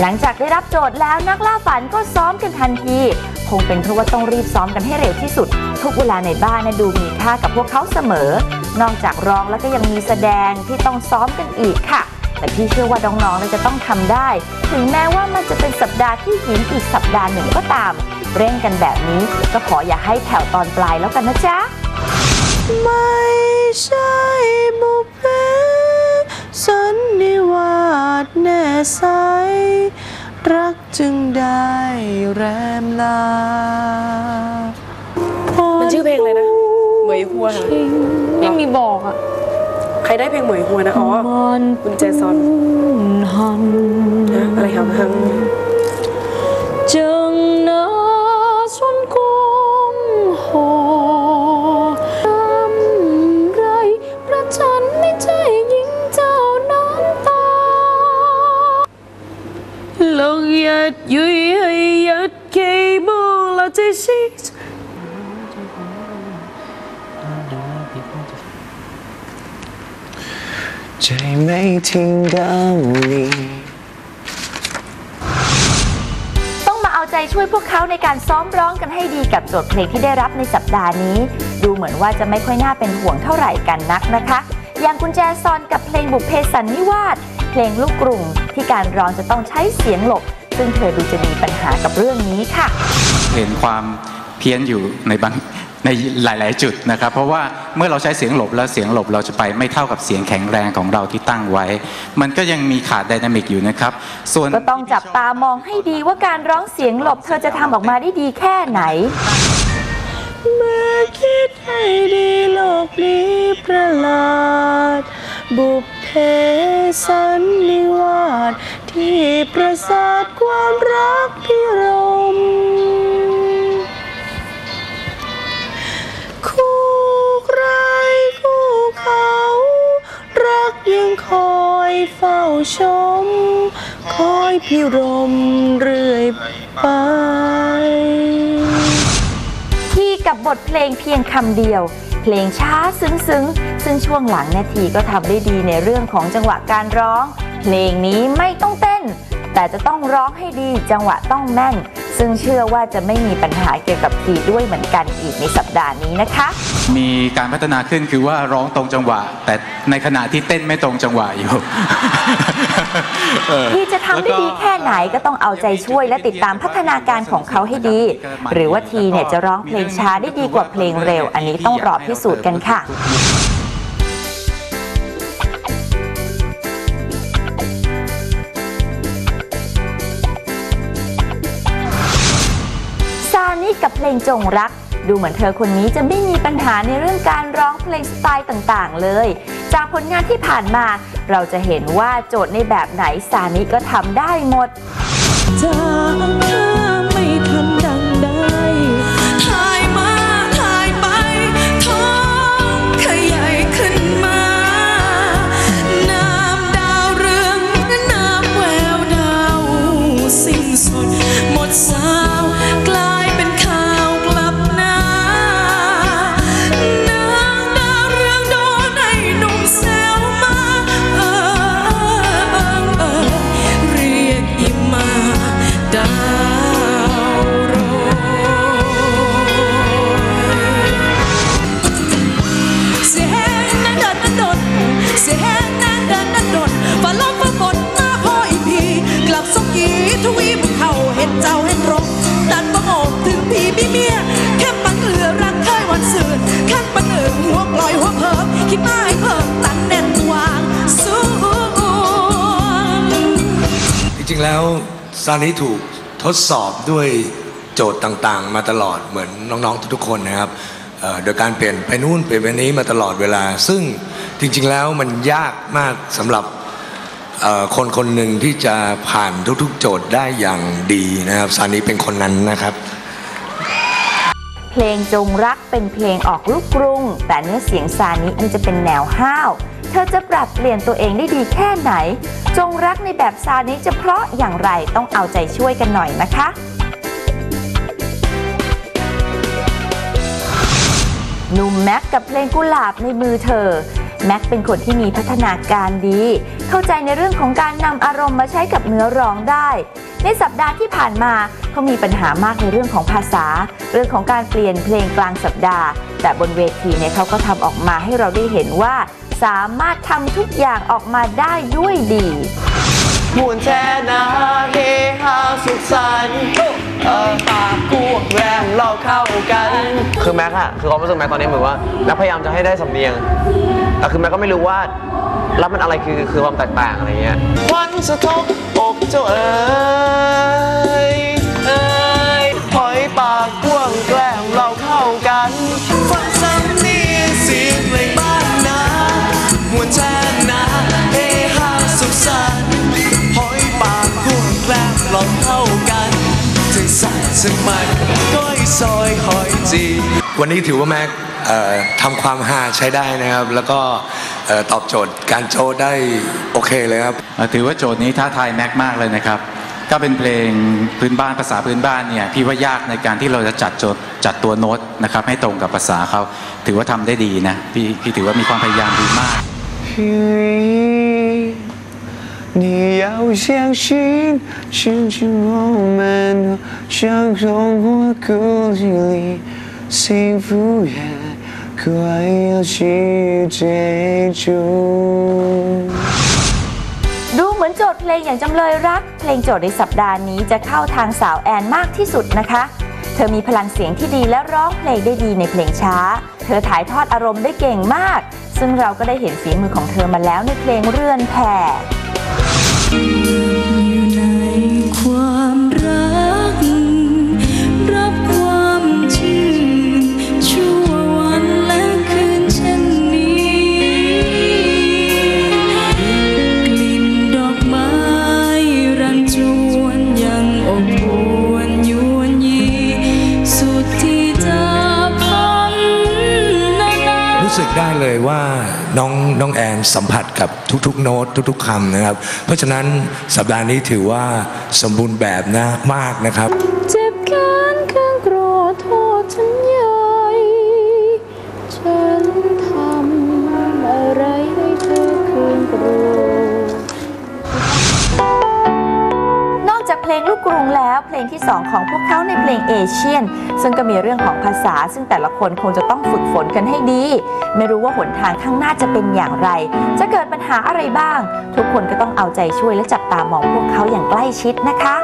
หลังจากได้รับโจทย์แล้วนักล่าฝันก็ซ้อมกันทันที คงเป็นเพราะว่าต้องรีบซ้อมกันให้เร็วที่สุด ทุกเวลาในบ้านนะดูมีค่ากับพวกเขาเสมอ นอกจากร้องแล้วก็ยังมีแสดงที่ต้องซ้อมกันอีกค่ะ แต่พี่เชื่อว่าน้องๆเนี่ยจะต้องทำได้ ถึงแม้ว่ามันจะเป็นสัปดาห์ที่หินอีกสัปดาห์หนึ่งก็ตาม เร่งกันแบบนี้ก็ขออย่าให้แถวตอนปลายแล้วกันนะจ๊ะไม่ใช่บุพเพสันนิวาสแน่ใส รักจึงได้แรมลามันชื่อเพลงอะไรนะ เหมยหัวเหรอไม่มีบอกอะใครได้เพลงเหมยหัวนะ อ๋อ คุณแจซอนหันนะอะไรครับฮัง Love yet you yet cable là chỉ shit ใจไม่ทิ้งดาวนี้ต้องมาเอาใจช่วยพวกเขาในการซ้อมร้องกันให้ดีกับโจทย์เพลงที่ได้รับในสัปดาห์นี้ ดูเหมือนว่าจะไม่ค่อยน่าเป็นห่วงเท่าไหร่กันนักนะคะ อย่างกุญแจซอนกับเพลงบุพเพสันนิวาสเพลงลูกกรุงที่การร้องจะต้องใช้เสียงหลบ ซึ่งเธอดูจะมีปัญหากับเรื่องนี้ค่ะ เห็นความเพี้ยนอยู่ในบางในหลาย ๆ จุดนะครับ เพราะว่าเมื่อเราใช้เสียงหลบแล้วเสียงหลบเราจะไปไม่เท่ากับเสียงแข็งแรงของเราที่ตั้งไว้ มันก็ยังมีขาดไดนามิกอยู่นะครับ ส่วนก็ต้องจับตามองให้ดีว่าการร้องเสียงหลบ เธอจะทำออกมาได้ดีแค่ไหนเมื่อคิดให้ดีโลกนี้ประหลาด บุพเพสันนิวาส ที่ประสาทความรักพิรม คู่ใครคู่เขา รักยังคอยเฝ้าชม คอยพิรมเรื่อยไป ที่กับบทเพลงเพียงคำเดียว เพลงช้าซึ้งๆ ซึ่งช่วงหลังนาทีก็ทำได้ดีในเรื่องของจังหวะการร้อง เพลงนี้ไม่ต้องเต้น แต่จะต้องร้องให้ดีจังหวะต้องแม่น ซึ่งเชื่อว่าจะไม่มีปัญหาเกี่ยวกับคีย์ด้วยเหมือนกันอีกในสัปดาห์นี้นะคะ มีการพัฒนาขึ้นคือว่าร้องตรงจังหวะ แต่ในขณะที่เต้นไม่ตรงจังหวะอยู่เออที่จะทำได้ดีแค่ไหนก็ต้องเอาใจช่วยและติดตามพัฒนาการของเขาให้ดี หรือว่าทีเนี่ยจะร้องเพลงช้าได้ดีกว่าเพลงเร็ว อันนี้ต้องรอพิสูจน์กันค่ะ กับเพลงจงรัก ดูเหมือนเธอคนนี้จะไม่มีปัญหาในเรื่องการร้องเพลงสไตล์ต่างๆ เลย จากผลงานที่ผ่านมา เราจะเห็นว่าโจทย์ในแบบไหนสานิก็ทำได้หมด ๆแล้วซานิถูกทดสอบด้วยโจทย์ต่างๆ มาตลอดเหมือนน้องๆทุกๆคนนะครับโดยการเปลี่ยนไปนู่นเปลี่ยนไปนี้มาตลอดเวลา ซึ่งจริง ๆแล้วมันยากมากสำหรับคนคนหนึ่งที่จะผ่านทุกๆ โจทย์ได้อย่างดีนะครับซานิเป็นคนนั้นนะครับ เพลงจงรักเป็นเพลงออกลูกกรุง แต่เนื้อเสียงซานิมันจะเป็นแนวห้าว เธอจะปรับเปลี่ยนตัวเองได้ดีแค่ไหน จงรักในแบบซานิจะเพราะอย่างไรต้องเอาใจช่วยกันหน่อยนะคะหนุ่มแม็กกับเพลงกุหลาบในมือเธอ แม็กเป็นคนที่มีพัฒนาการดี เข้าใจในเรื่องของการนำอารมณ์มาใช้กับเนื้อร้องได้ ในสัปดาห์ที่ผ่านมาเขามีปัญหามากในเรื่องของภาษา เรื่องของการเปลี่ยนเพลงกลางสัปดาห์ แต่บนเวทีเนี่ยเขาก็ทำออกมาให้เราได้เห็นว่า สามารถทำทุกอย่างออกมาได้ด้วยดีมวนแช่นาเฮฮาสุขสันต์เออปากพวกแรมเราเข้ากัน คือแม็กอะคือความรู้สึกแม็กตอนนี้เหมือนว่าแม็กพยายามจะให้ได้สำเนียง แต่คือแม็กก็ไม่รู้ว่าแล้วมันอะไรคือคือความแตกต่างอะไรเงี้ยควันสะทบอกเจ้าเอ๋ย สัตว์ถึงมันก้อยซอยหอยจีวันนี้ถือว่าแม็กทำความฮาใช้ได้นะครับ แล้วก็ตอบโจทย์การโชว์ได้โอเคเลยครับ ถือว่าโจทย์นี้ท้าทายแม็กมากเลยนะครับก็เป็นเพลงพื้นบ้านภาษาพื้นบ้านเนี่ยพี่ว่ายากในการที่เราจะจัดโจทย์จัดตัวโน้ตนะครับให้ตรงกับภาษาเขาถือว่าทำได้ดีนะพี่พี่ถือว่ามีความพยายามดีมาก 要相信，深深我们相同或故事里，幸福也快要去追逐。 ดูเหมือนโจทย์เพลงอย่างจำเลยรัก เพลงโจทย์ในสัปดาห์นี้จะเข้าทางสาวแอนมากที่สุดนะคะ เธอมีพลังเสียงที่ดีและร้องเพลงได้ดีในเพลงช้า เธอถ่ายทอดอารมณ์ได้เก่งมาก ซึ่งเราก็ได้เห็นฝีมือของเธอมาแล้วในเพลงเรือนแผ่ อยู่ใน้องน้องแอนสัมผัสกับทุกๆ โน้ตทุกๆคำนะครับ เพราะฉะนั้นสัปดาห์นี้ถือว่าสมบูรณ์แบบนะมากนะครับ เจ็บแค้นเครื่องโกรธโทษฉัน แล้วเพลงที่ 2 ของพวกเขาในเพลงเอเชียน ซึ่งก็มีเรื่องของภาษา ซึ่งแต่ละคนคงจะต้องฝึกฝนกันให้ดี ไม่รู้ว่าหนทางข้างหน้าจะเป็นอย่างไร จะเกิดปัญหาอะไรบ้าง ทุกคนก็ต้องเอาใจช่วยและจับตามองพวกเขาอย่างใกล้ชิดนะคะ